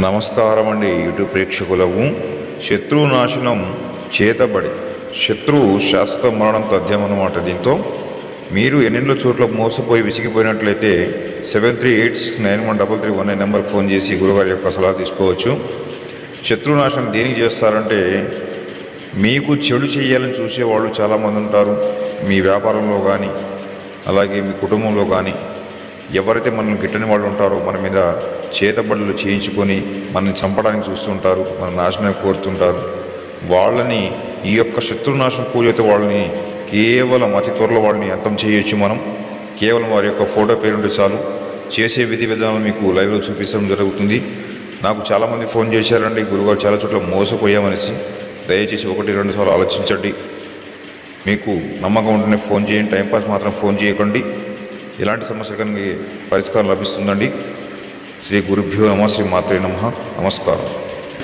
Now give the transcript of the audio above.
నమస్కారం అండి యూట్యూబ్ ప్రేక్షకులకు శత్రునాశనం చేతబడి శత్రువు శాశ్వత మరణం తథ్యం అనమాట దీంతో. మీరు ఎన్నెన్నో చోట్ల మోసపోయి విసిగిపోయినట్లయితే seven three eight nine one double three one nine నెంబర్కి ఫోన్ చేసి గురుగారి యొక్క సలహా తీసుకోవచ్చు. శత్రునాశనం దేనికి చేస్తారంటే మీకు చెడు చేయాలని చూసే వాళ్ళు చాలామంది ఉంటారు. మీ వ్యాపారంలో కానీ అలాగే మీ కుటుంబంలో కానీ ఎవరైతే మనల్ని గిట్టని వాళ్ళు ఉంటారో మన మీద చేతబడులు చేయించుకొని మనల్ని చంపడానికి చూస్తుంటారు మన నాశనం కోరుతుంటారు. వాళ్ళని ఈ యొక్క శత్రునాశనం పూజతో వాళ్ళని కేవలం అతి త్వరలో వాళ్ళని అంతం చేయొచ్చు మనం. కేవలం వారి యొక్క ఫోటో పేరుంటే చాలు. చేసే విధి విధానాలు మీకు లైవ్లో చూపించడం జరుగుతుంది. నాకు చాలామంది ఫోన్ చేశారండి. గురుగారు చాలా చోట్ల మోసపోయామనేసి. దయచేసి ఒకటి రెండు సార్లు ఆలోచించండి. మీకు నమ్మకం ఉంటేనే ఫోన్ చేయండి. టైంపాస్ మాత్రం ఫోన్ చేయకండి. ఎలాంటి సమస్య కనుక పరిష్కారం లభిస్తుందండి శ్రీ గురుభ్యో నమ శ్రీ మాత్రే నమ. నమస్కారం.